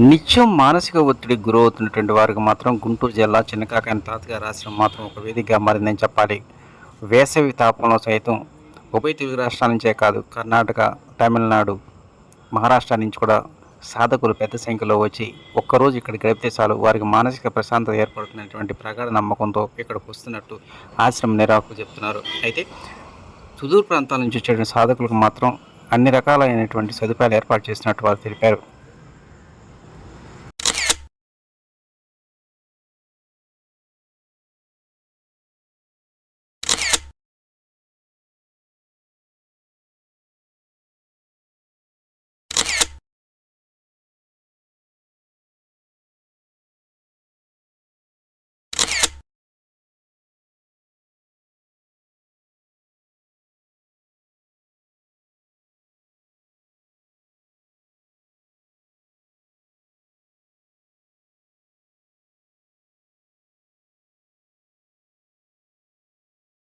నిత్యం మానసిక ఒత్తిడికి గురవుతున్నటువంటి వారికి మాత్రం గుంటూరు జిల్లా చిన్నకాకాని తాతగారి రాసిన మాత్రం ఒక వేదికగా మారిందని చెప్పాలి. వేసవి తాపంలో సైతం ఉభయ తెలుగు రాష్ట్రాల నుంచే కాదు కర్ణాటక తమిళనాడు మహారాష్ట్ర నుంచి కూడా సాధకులు పెద్ద సంఖ్యలో వచ్చి ఒక్కరోజు ఇక్కడ గడిపితే చాలు. వారికి మానసిక ప్రశాంతత ఏర్పడుతున్నటువంటి ప్రగాఢ నమ్మకంతో ఇక్కడికి వస్తున్నట్టు ఆశ్రమం నిరాకు చెప్తున్నారు. అయితే సుదూర ప్రాంతాల నుంచి వచ్చేటువంటి సాధకులకు మాత్రం అన్ని రకాలైనటువంటి సదుపాయాలు ఏర్పాటు చేసినట్టు వారు తెలిపారు.